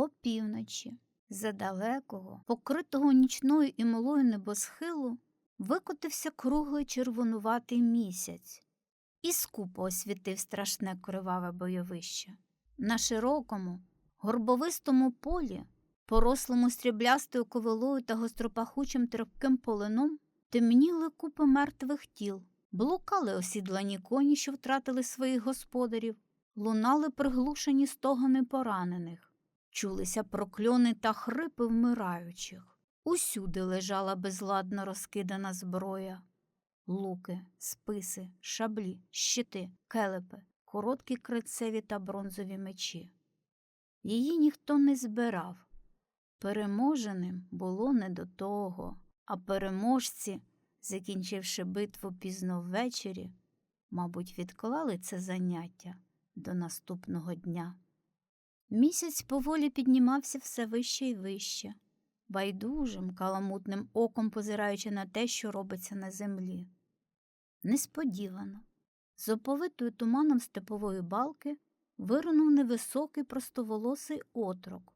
Опівночі, за далекого, покритого нічною і милою небосхилу, викотився круглий червонуватий місяць і скупо освітив страшне криваве бойовище. На широкому, горбовистому полі, порослому стріблястою ковилою та гостропахучим терпким полином, темніли купи мертвих тіл, блукали осідлані коні, що втратили своїх господарів, лунали приглушені стогони поранених, чулися прокльони та хрипи вмираючих. Усюди лежала безладно розкидана зброя. Луки, списи, шаблі, щити, келепи, короткі крицеві та бронзові мечі. Її ніхто не збирав. Переможеним було не до того, а переможці, закінчивши битву пізно ввечері, мабуть, відклали це заняття до наступного дня. Місяць поволі піднімався все вище і вище, байдужим, каламутним оком позираючи на те, що робиться на землі. Несподівано, з оповитою туманом степової балки виринув невисокий простоволосий отрок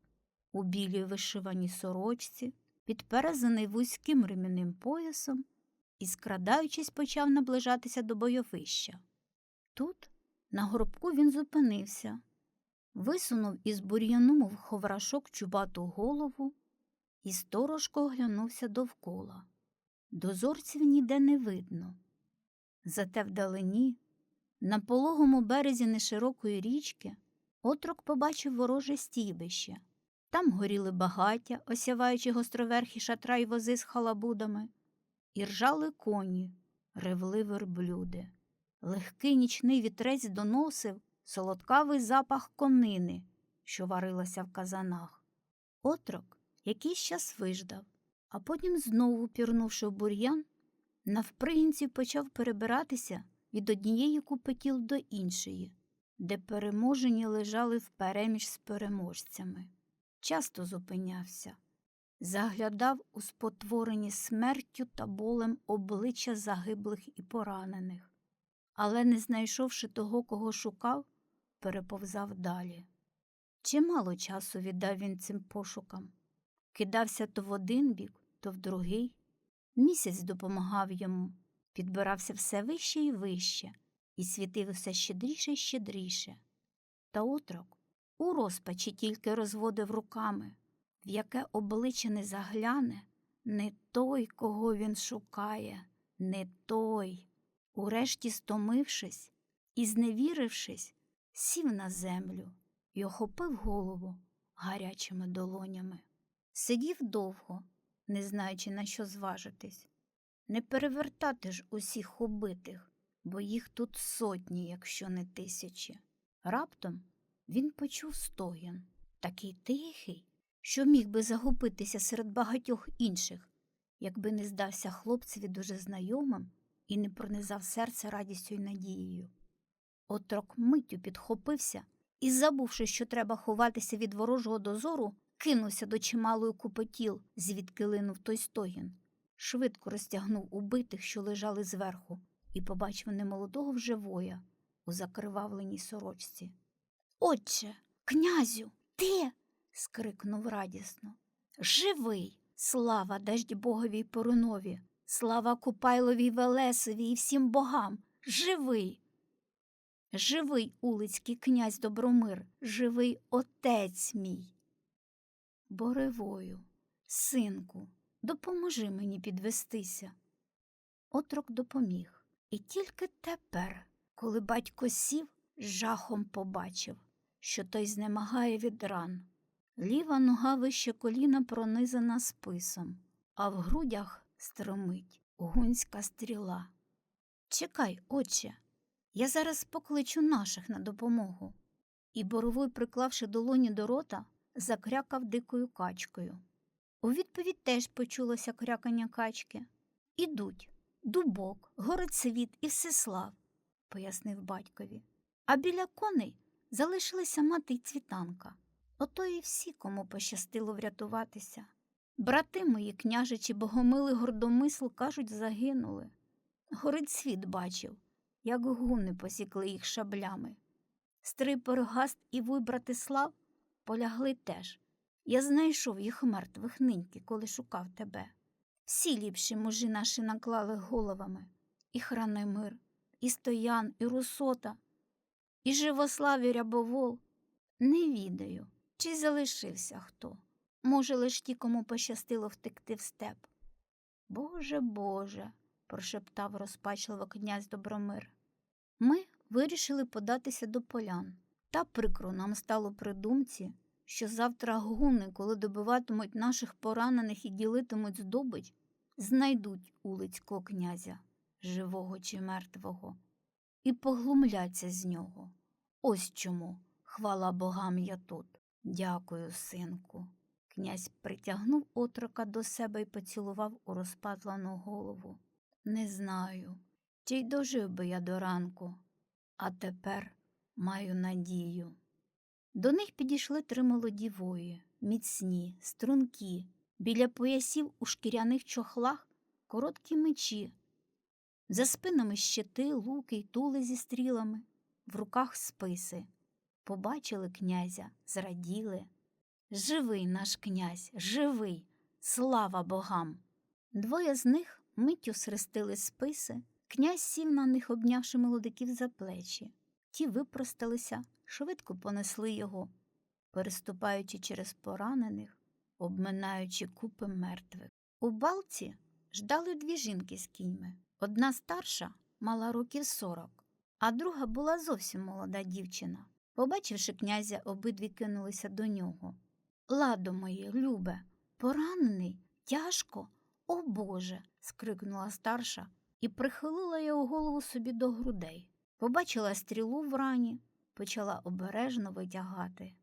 у білій вишиваній сорочці, підперезаний вузьким ремінним поясом і, скрадаючись, почав наближатися до бойовища. Тут, на горбку, він зупинився, висунув із бур'яну в ховрашок чубату голову і сторожко оглянувся довкола. Дозорців ніде не видно. Зате вдалині, на пологому березі неширокої річки, отрок побачив вороже стійбище. Там горіли багаття, осяваючи гостроверхі шатра й вози з халабудами, і ржали коні, ревли верблюди. Легкий нічний вітрець доносив солодкавий запах конини, що варилася в казанах. Отрок якийсь час виждав, а потім, знову пірнувши в бур'ян, навпригінці почав перебиратися від однієї купи тіл до іншої, де переможені лежали впереміж з переможцями. Часто зупинявся, заглядав у спотворені смертю та болем обличчя загиблих і поранених, але, не знайшовши того, кого шукав, переповзав далі. Чимало часу віддав він цим пошукам, кидався то в один бік, то в другий. Місяць допомагав йому, підбирався все вище і вище, і світив усе щедріше й щедріше. Та отрок у розпачі тільки розводив руками, в яке обличчя не загляне, не той, кого він шукає, не той. Урешті, стомившись і зневірившись, сів на землю і охопив голову гарячими долонями. Сидів довго, не знаючи, на що зважитись. Не перевертати ж усіх убитих, бо їх тут сотні, якщо не тисячі. Раптом він почув стогін, такий тихий, що міг би загубитися серед багатьох інших, якби не здався хлопцеві дуже знайомим і не пронизав серце радістю й надією. Отрок миттю підхопився і, забувши, що треба ховатися від ворожого дозору, кинувся до чималої купи тіл, звідки линув той стогін. Швидко розтягнув убитих, що лежали зверху, і побачив немолодого вже воя у закривавленій сорочці. Отче, князю, ти. скрикнув радісно. Живий! Слава даждь Богові Порунові, слава Купайлові Велесові і всім богам! Живий! Живий, улицький князь Добромир, живий отець мій. Боревою, синку, допоможи мені підвестися. Отрок допоміг. І тільки тепер, коли батько сів, жахом побачив, що той знемагає від ран. Ліва нога вище коліна пронизана списом, а в грудях стромить гунська стріла. Чекай, отче, я зараз покличу наших на допомогу. І боровой, приклавши долоні до рота, закрякав дикою качкою. У відповідь теж почулося крякання качки. Ідуть дубок, горецвіт і всеслав, пояснив батькові. А біля коней залишилися мати й цвітанка. Ото і всі, кому пощастило врятуватися. Брати мої, княжичі Богомили гордомисл, кажуть, загинули. Горецвіт бачив, як гуни посікли їх шаблями. Стрий Перегаст і вуй Братислав полягли теж, Я знайшов їх мертвих ниньки, коли шукав тебе. Всі ліпші мужі наші наклали головами і Хранимир, і Стоян, і Русота, і Живослав, Рябовол. Не відаю, чи залишився хто. Може, лиш ті, кому пощастило втекти в степ. Боже, Боже, прошептав розпачливо князь Добромир. Ми вирішили податися до полян. Та прикро нам стало при думці, що завтра гуни, коли добиватимуть наших поранених і ділитимуть здобич, знайдуть улицького князя, живого чи мертвого, і поглумляться з нього. Ось чому, хвала богам я тут. Дякую, синку. Князь притягнув отрока до себе і поцілував у розпатлену голову. Не знаю, чи й дожив би я до ранку, а тепер маю надію. До них підійшли три молоді вої, міцні, стрункі, біля поясів у шкіряних чохлах короткі мечі, за спинами щити, луки й тули зі стрілами, в руках списи. Побачили князя, зраділи. Живий наш князь, живий, слава богам. Двоє з них миттю схрестили списи, князь сів на них, обнявши молодиків за плечі. Ті випросталися, швидко понесли його, переступаючи через поранених, обминаючи купи мертвих. У балці ждали дві жінки з кіньми. Одна старша мала років сорок, а друга була зовсім молода дівчина. Побачивши князя, обидві кинулися до нього. Ладо моє, любе, поранений, тяжко, о Боже. Скрикнула старша і прихилила його голову собі до грудей. Побачила стрілу в рані, почала обережно витягати.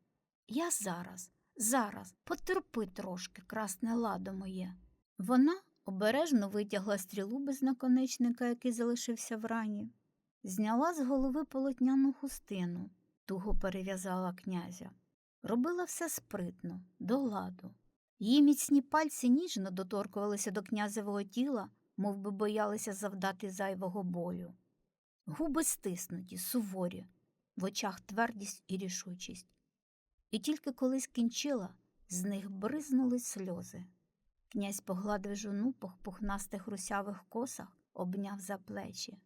Я зараз, зараз, потерпи трошки, красне ладо моє. Вона обережно витягла стрілу без наконечника, який залишився в рані, зняла з голови полотняну хустину, туго перев'язала князя. Робила все спритно, до ладу. Її міцні пальці ніжно доторкувалися до князевого тіла, мов би боялися завдати зайвого болю. Губи стиснуті, суворі, в очах твердість і рішучість. І тільки коли скінчила, з них бризнули сльози. Князь погладив жону по пухнастих русявих косах, обняв за плечі.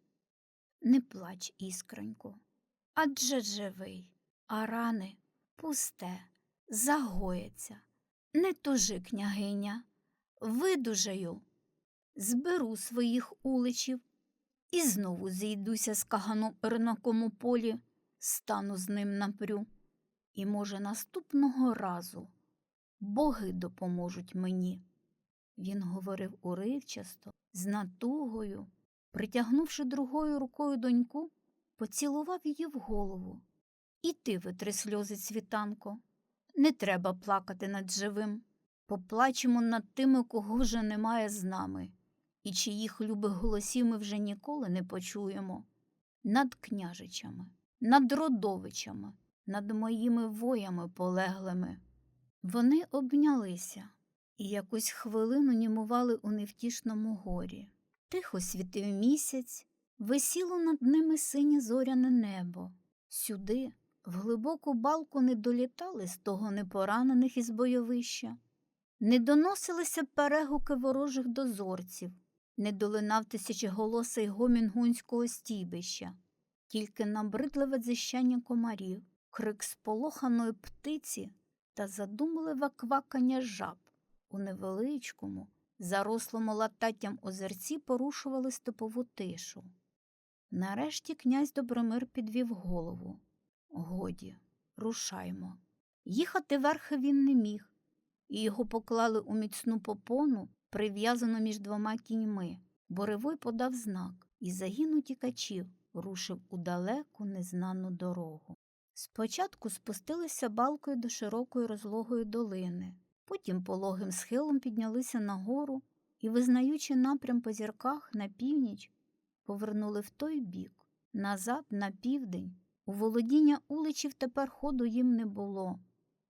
Не плач, іскронько, адже живий, а рани пусте, загоїться. Не тужи, княгиня, видужаю, зберу своїх уличів і знову зійдуся з каганом у полі, стану з ним напрю. І, може, наступного разу боги допоможуть мені. Він говорив уривчасто, з натугою, притягнувши другою рукою доньку, поцілував її в голову. І ти витри сльози, цвітанко. Не треба плакати над живим. Поплачемо над тими, кого вже немає з нами, і чиїх любих голосів ми вже ніколи не почуємо. Над княжичами, над родовичами, над моїми воями полеглими. Вони обнялися і якусь хвилину німували у невтішному горі. Тихо світив місяць, висіло над ними синє зоряне небо. Сюди, в глибоку балку, не долітали з того непоранених із бойовища, не доносилися перегуки ворожих дозорців, не долинав тисячоголосий гомін гунського стійбища, тільки набридливе дзищання комарів, крик сполоханої птиці та задумливе квакання жаб у невеличкому, зарослому лататтям озерці порушували степову тишу. Нарешті князь Добромир підвів голову. Годі, рушаймо. Їхати верхи він не міг, і його поклали у міцну попону, прив'язану між двома кіньми. Боревой подав знак, і загін утікачів рушив у далеку незнану дорогу. Спочатку спустилися балкою до широкої розлогої долини, потім пологим схилом піднялися нагору і, визнаючи напрям по зірках на північ, повернули в той бік, назад, на південь. У володіння уличів тепер ходу їм не було.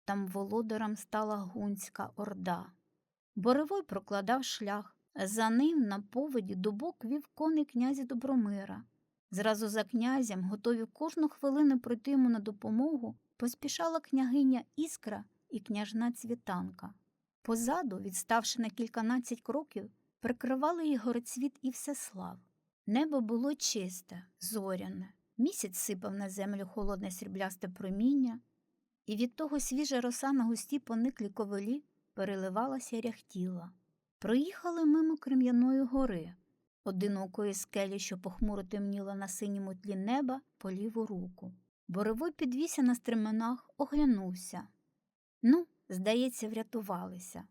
Там володарам стала гунська орда. Боревой прокладав шлях, за ним на поводі дубок вів коней князя Добромира. Зразу за князем, готові кожну хвилину пройти йому на допомогу, поспішала княгиня Іскра і княжна цвітанка. Позаду, відставши на кільканадцять кроків, прикривали їх горецвіт і всеслав. Небо було чисте, зоряне, місяць сипав на землю холодне сріблясте проміння, і від того свіжа роса на густій пониклі ковилі переливалася ряхтіла. Проїхали мимо Крем'яної гори, одинокої скелі, що похмуро темніла на синьому тлі неба по ліву руку. Боровой підвівся на стременах, оглянувся. Ну, здається, врятувалися.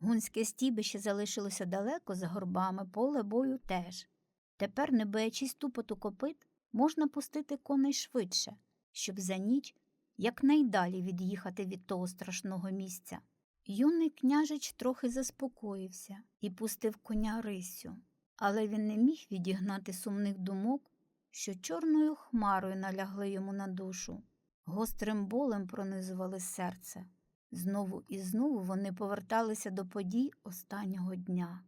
Гунське стібище залишилося далеко за горбами, поле бою теж. Тепер, не боячись тупоту копит, можна пустити коней швидше, щоб за ніч якнайдалі від'їхати від того страшного місця. Юний княжич трохи заспокоївся і пустив коня рисю, але він не міг відігнати сумних думок, що чорною хмарою налягли йому на душу, гострим болем пронизували серце. Знову і знову вони поверталися до подій останнього дня.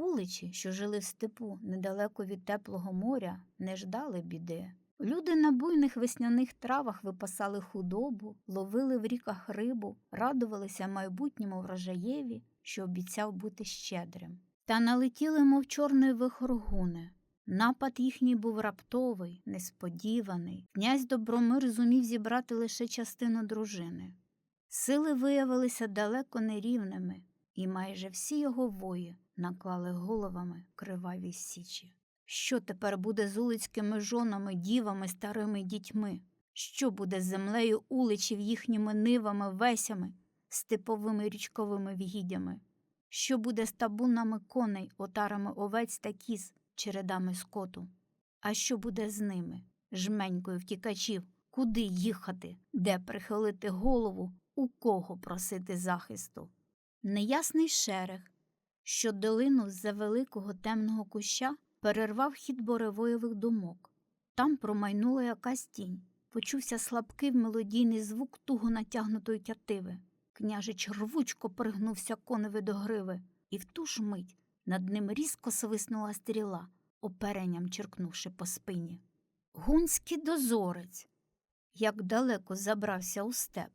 Уличі, що жили в степу недалеко від теплого моря, не ждали біди. Люди на буйних весняних травах випасали худобу, ловили в ріках рибу, радувалися майбутньому врожаєві, що обіцяв бути щедрим. Та налетіли, мов чорний вихор гуни. Напад їхній був раптовий, несподіваний. Князь Добромир зумів зібрати лише частину дружини. Сили виявилися далеко нерівними, і майже всі його вої наклали головами криваві січі. Що тепер буде з улицькими жонами, дівами, старими дітьми? Що буде з землею уличів їхніми нивами, весями, степовими річковими вгідями? Що буде з табунами коней, отарами овець та кіз, чередами скоту? А що буде з ними, жменькою втікачів, куди їхати, де прихилити голову, у кого просити захисту? Неясний шерех, що долину з-за великого темного куща перервав хід боревоєвих думок. Там промайнула якась тінь. Почувся слабкий мелодійний звук туго натягнутої тятиви. Княжич рвучко пригнувся коневі до гриви, і в ту ж мить над ним різко свиснула стріла, оперенням черкнувши по спині. Гунський дозорець, як далеко забрався у степ.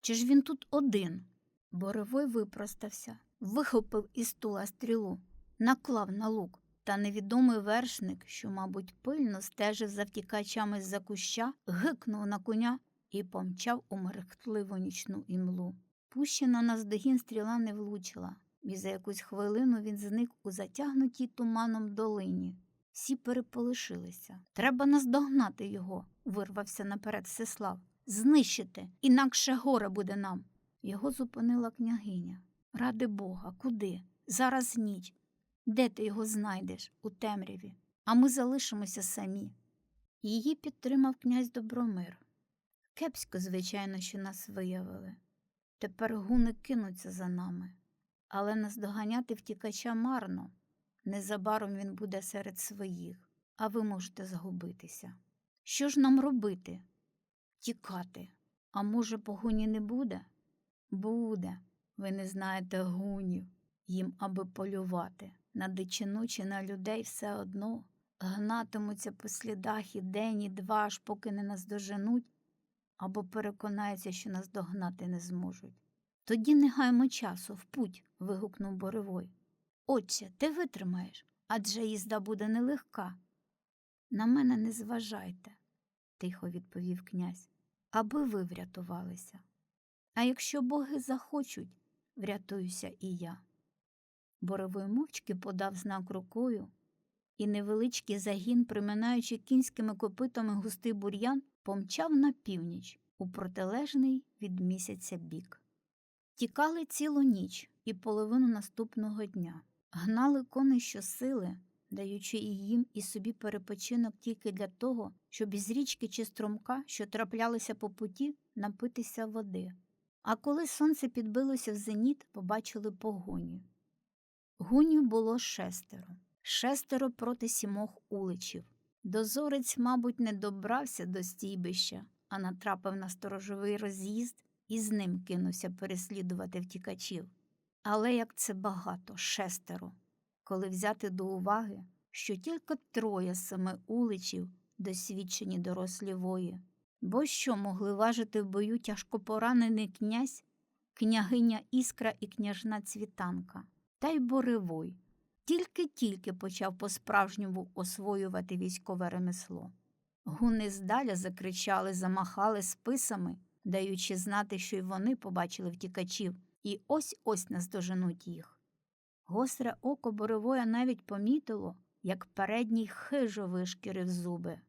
Чи ж він тут один? Боревой випростався, вихопив із стула стрілу, наклав на лук. Та невідомий вершник, що, мабуть, пильно стежив за втікачами з-за куща, гикнув на коня і помчав у мерехтливу нічну імлу. Пущена наздогін стріла не влучила, і за якусь хвилину він зник у затягнутій туманом долині. Всі переполишилися. Треба наздогнати його, вирвався наперед Всеслав. Знищити, інакше горе буде нам. Його зупинила княгиня. Ради Бога, куди? Зараз ніч. Де ти його знайдеш у темряві, а ми залишимося самі. Її підтримав князь Добромир. Кепсько, звичайно, що нас виявили. Тепер гуни кинуться за нами, але наздоганяти втікача марно. Незабаром він буде серед своїх, а ви можете загубитися. Що ж нам робити? Тікати. А може, погоні не буде? Буде. Ви не знаєте гунів, їм аби полювати. На дичину чи на людей все одно гнатимуться по слідах і день, і два, аж поки не наздоженуть, або переконаються, що нас догнати не зможуть. Тоді не гаймо часу, в путь. вигукнув Боревой. Отче, ти витримаєш, адже їзда буде нелегка. На мене не зважайте, тихо відповів князь, аби ви врятувалися. А якщо боги захочуть, врятуюся і я. Боровий мовчки подав знак рукою, і невеличкий загін, приминаючи кінськими копитами густий бур'ян, помчав на північ у протилежний від місяця бік. Тікали цілу ніч і половину наступного дня, гнали коней щосили, даючи і їм і собі перепочинок тільки для того, щоб із річки чи струмка, що траплялися по путі, напитися води. А коли сонце підбилося в зеніт, побачили погоню. Гунів було шестеро, шестеро проти сімох уличів. Дозорець, мабуть, не добрався до стійбища, а натрапив на сторожовий роз'їзд і з ним кинувся переслідувати втікачів. Але як це багато, шестеро, коли взяти до уваги, що тільки троє семи уличів досвідчені дорослі вої, Бо що могли важити в бою тяжко поранений князь, княгиня Іскра і княжна Цвітанка, та й Боревой. Тільки-тільки почав по-справжньому освоювати військове ремесло. Гуни здаля закричали, замахали списами, даючи знати, що й вони побачили втікачів, і ось-ось наздоженуть їх. Гостре око Боревоя навіть помітило, як передній хижо вишкірив зуби.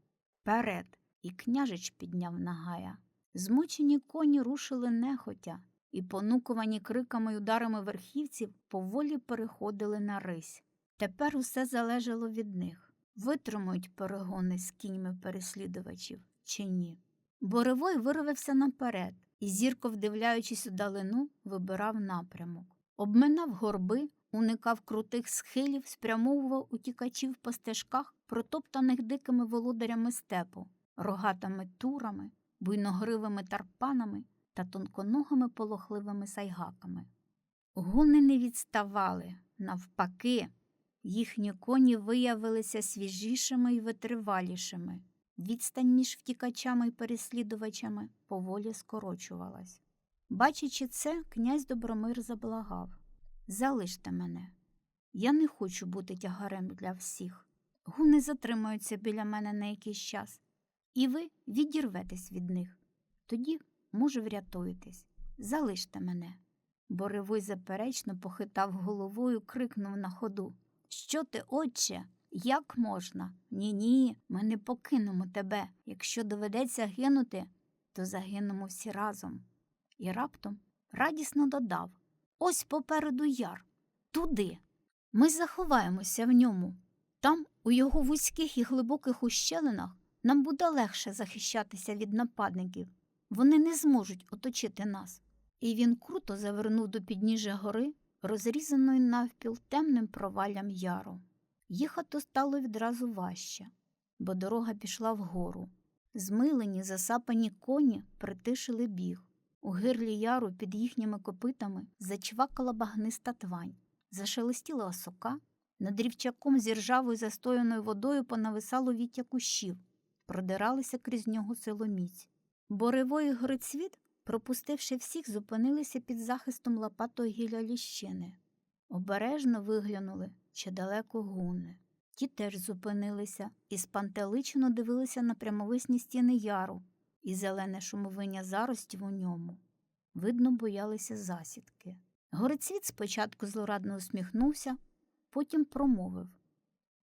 Перед, і княжич підняв нагая. Змучені коні рушили нехотя, і, понукувані криками й ударами верхівців, поволі переходили на рись. Тепер усе залежало від них витримують перегони з кіньми переслідувачів чи ні. Боревой вирвався наперед і, зірко вдивляючись у далину, вибирав напрямок. Обминав горби, уникав крутих схилів, спрямовував утікачів по стежках, протоптаних дикими володарями степу, рогатими турами, буйногривими тарпанами та тонконогими полохливими сайгаками. Гуни не відставали, навпаки, їхні коні виявилися свіжішими і витривалішими. Відстань між втікачами і переслідувачами поволі скорочувалась. Бачачи це, князь Добромир заблагав Залиште мене. Я не хочу бути тягарем для всіх. Гуни затримаються біля мене на якийсь час, і ви відірветесь від них. Тоді, може, врятуєтесь. Залиште мене. Боревой заперечно похитав головою, крикнув на ходу Що ти, отче? Як можна? Ні, ні, ми не покинемо тебе. Якщо доведеться гинути, то загинемо всі разом. І раптом радісно додав Ось попереду яр, туди. Ми заховаємося в ньому. Там, у його вузьких і глибоких ущелинах, нам буде легше захищатися від нападників. Вони не зможуть оточити нас. І він круто завернув до підніжжя гори, розрізаної навпіл темним проваллям яру. Їхати стало відразу важче, бо дорога пішла вгору. Змилені, засапані коні притишили біг. У гирлі яру під їхніми копитами зачвакала багниста твань, зашелестіла осока, над рівчаком з ржавою застояною водою понависало віття кущів, продиралися крізь нього силоміць. Боревої грицвіт, пропустивши всіх, зупинилися під захистом лопатого гілля ліщини. Обережно виглянули чи далеко гуни. Ті теж зупинилися і спантеличено дивилися на прямовисні стіни яру і зелене шумовиння заростів у ньому. Видно, боялися засідки. Горецвіт спочатку злорадно усміхнувся, потім промовив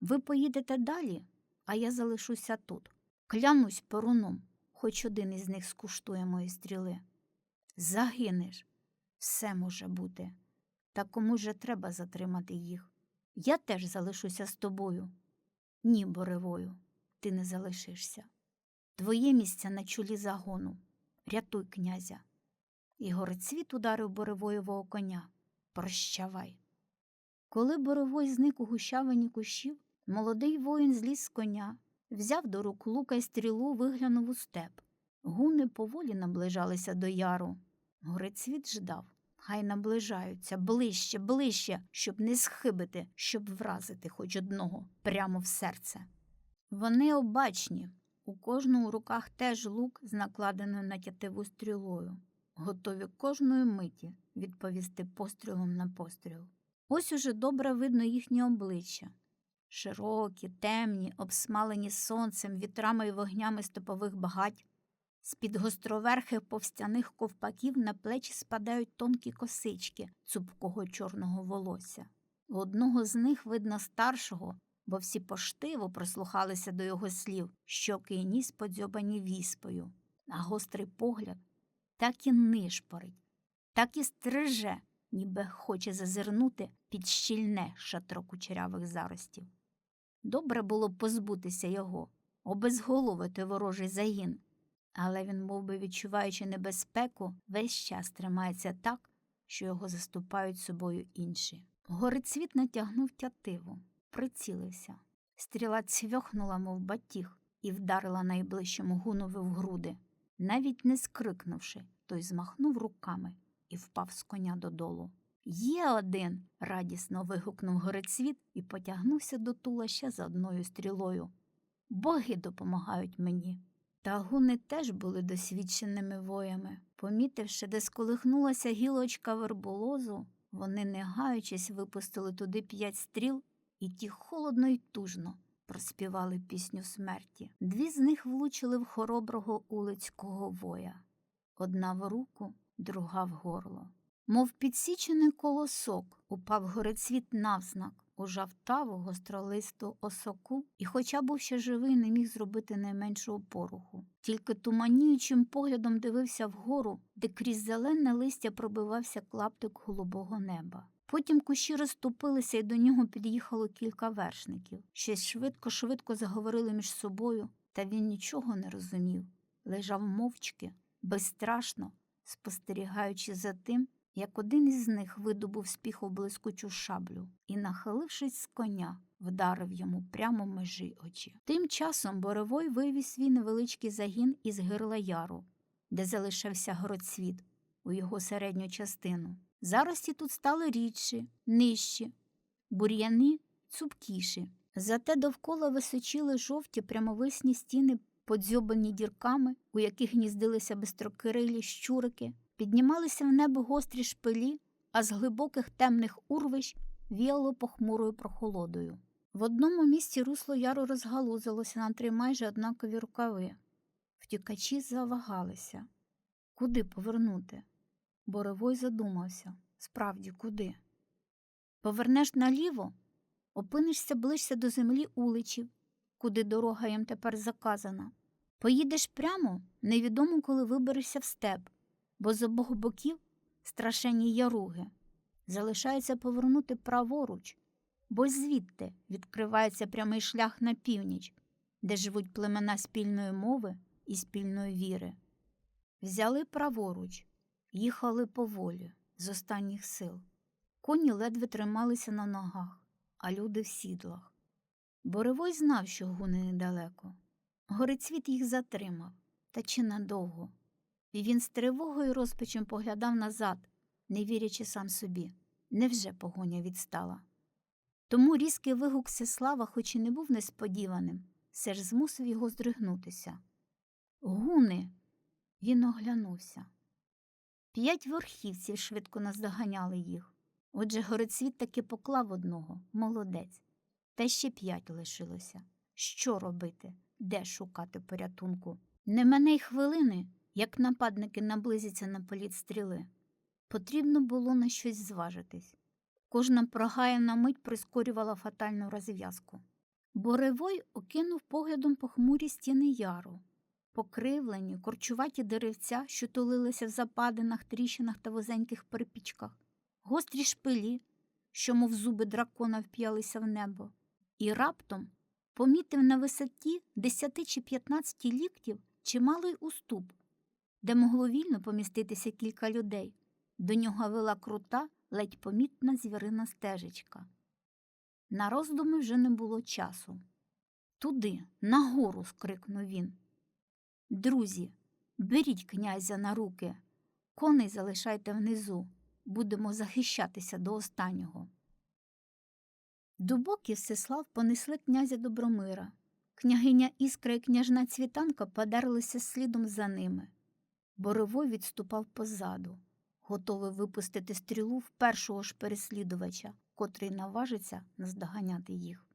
Ви поїдете далі, а я залишуся тут. Клянусь поруном, хоч один із них скуштує мої стріли. Загинеш, все може бути. Та кому же треба затримати їх? Я теж залишуся з тобою. Ні, Боревою, ти не залишишся. Твоє місце на чолі загону. Рятуй, князя. І горецвіт ударив Боревоєвого коня. Прощавай. Коли Боревой зник у гущавині кущів, молодий воїн зліз з коня, взяв до рук лука й стрілу, виглянув у степ. Гуни поволі наближалися до яру. Горецвіт ждав. Хай наближаються ближче, ближче, щоб не схибити, щоб вразити хоч одного прямо в серце. Вони обачні, у кожного у руках теж лук з накладеною на тятиву стрілою, готові кожної миті відповісти пострілом на постріл. Ось уже добре видно їхні обличчя широкі, темні, обсмалені сонцем, вітрами і вогнями степових багать. З-під гостроверхих повстяних ковпаків на плечі спадають тонкі косички цупкого чорного волосся. У одного з них видно старшого, бо всі поштиво прослухалися до його слів, щоки й ніс подзьобані віспою, а гострий погляд так і нишпорить, так і стриже, ніби хоче зазирнути під щільне шатро кучерявих заростів. Добре було б позбутися його, обезголовити ворожий загін, але він, мов би відчуваючи небезпеку, весь час тримається так, що його заступають собою інші. Горицвіт натягнув тятиву прицілився. Стріла цвьохнула, мов батіг, і вдарила найближчому гунові в груди. Навіть не скрикнувши, той змахнув руками і впав з коня додолу. Є один. радісно вигукнув горецвіт і потягнувся до тула ще за одною стрілою. Боги допомагають мені. Та гуни теж були досвідченими воями. Помітивши, де сколихнулася гілочка верболозу, вони, не гаючись, випустили туди п'ять стріл, і ті холодно й тужно проспівали пісню смерті. Дві з них влучили в хороброго улицького воя одна в руку, друга в горло. Мов підсічений колосок, упав горецвіт навзнак, ужав таву гостролисту осоку, і, хоча був ще живий, не міг зробити найменшого поруху. Тільки туманіючим поглядом дивився вгору, де крізь зелене листя пробивався клаптик голубого неба. Потім кущі розступилися, і до нього під'їхало кілька вершників. Щось швидко-швидко заговорили між собою, та він нічого не розумів. Лежав мовчки, безстрашно, спостерігаючи за тим, як один із них видобув з піху блискучу шаблю і, нахилившись з коня, вдарив йому прямо межі очі. Тим часом Боровой вивіз свій невеличкий загін із гирла яру, де залишався городцвіт у його середню частину. Зарості тут стали рідші, нижчі, бур'яни цупкіші. Зате довкола височили жовті прямовисні стіни, подзьобані дірками, у яких гніздилися бистрокирилі щурики, піднімалися в небо гострі шпилі, а з глибоких темних урвищ віяло похмурою прохолодою. В одному місці русло яру розгалузилося на три майже однакові рукави. Втікачі завагалися. Куди повернути? Боровой задумався справді, куди? Повернеш наліво, опинишся ближче до землі уличів, куди дорога їм тепер заказана. Поїдеш прямо, невідомо, коли виберешся в степ, бо з обох боків страшенні яруги. Залишається повернути праворуч, бо звідти відкривається прямий шлях на північ, де живуть племена спільної мови і спільної віри. Взяли праворуч, їхали поволі, з останніх сил. Коні ледве трималися на ногах, а люди в сідлах. Боревой знав, що гуни недалеко. Горицвіт їх затримав, та чи надовго. І він з тривогою розпачем поглядав назад, не вірячи сам собі. Невже погоня відстала? Тому різкий вигук Сеслава, хоч і не був несподіваним, все ж змусив його здригнутися. Гуни. Він оглянувся. П'ять верхівців швидко наздоганяли їх. Отже, горецвіт таки поклав одного, молодець, та ще п'ять лишилося. Що робити? Де шукати порятунку? Не мене й хвилини, як нападники наблизяться на політ стріли. Потрібно було на щось зважитись. Кожна прогаяна мить прискорювала фатальну розв'язку. Боревой окинув поглядом похмурі стіни яру, покривлені, корчуваті деревця, що тулилися в западинах, тріщинах та вузеньких перепічках, гострі шпилі, що, мов зуби дракона, вп'ялися в небо, і раптом помітив на висоті 10 чи 15 ліктів чималий уступ, де могло вільно поміститися кілька людей. До нього вела крута, ледь помітна звірина стежечка. На роздуми вже не було часу. Туди, нагору, скрикнув він. Друзі, беріть князя на руки, коней залишайте внизу, будемо захищатися до останнього. Дубок і Всеслав понесли князя Добромира. Княгиня Іскра і княжна цвітанка подерлися слідом за ними. Боровой відступав позаду, готовий випустити стрілу в першого ж переслідувача, котрий наважиться наздоганяти їх.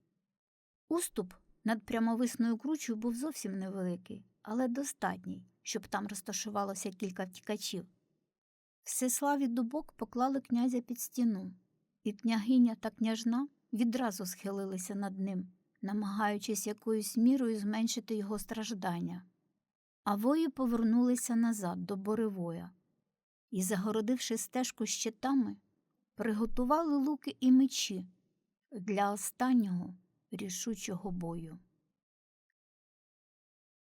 Уступ над прямовисною кручею був зовсім невеликий, але достатній, щоб там розташувалося кілька втікачів. Всеслав і дубок поклали князя під стіну, і княгиня та княжна відразу схилилися над ним, намагаючись якоюсь мірою зменшити його страждання. А вої повернулися назад до Боревоя і, загородивши стежку щитами, приготували луки і мечі для останнього рішучого бою.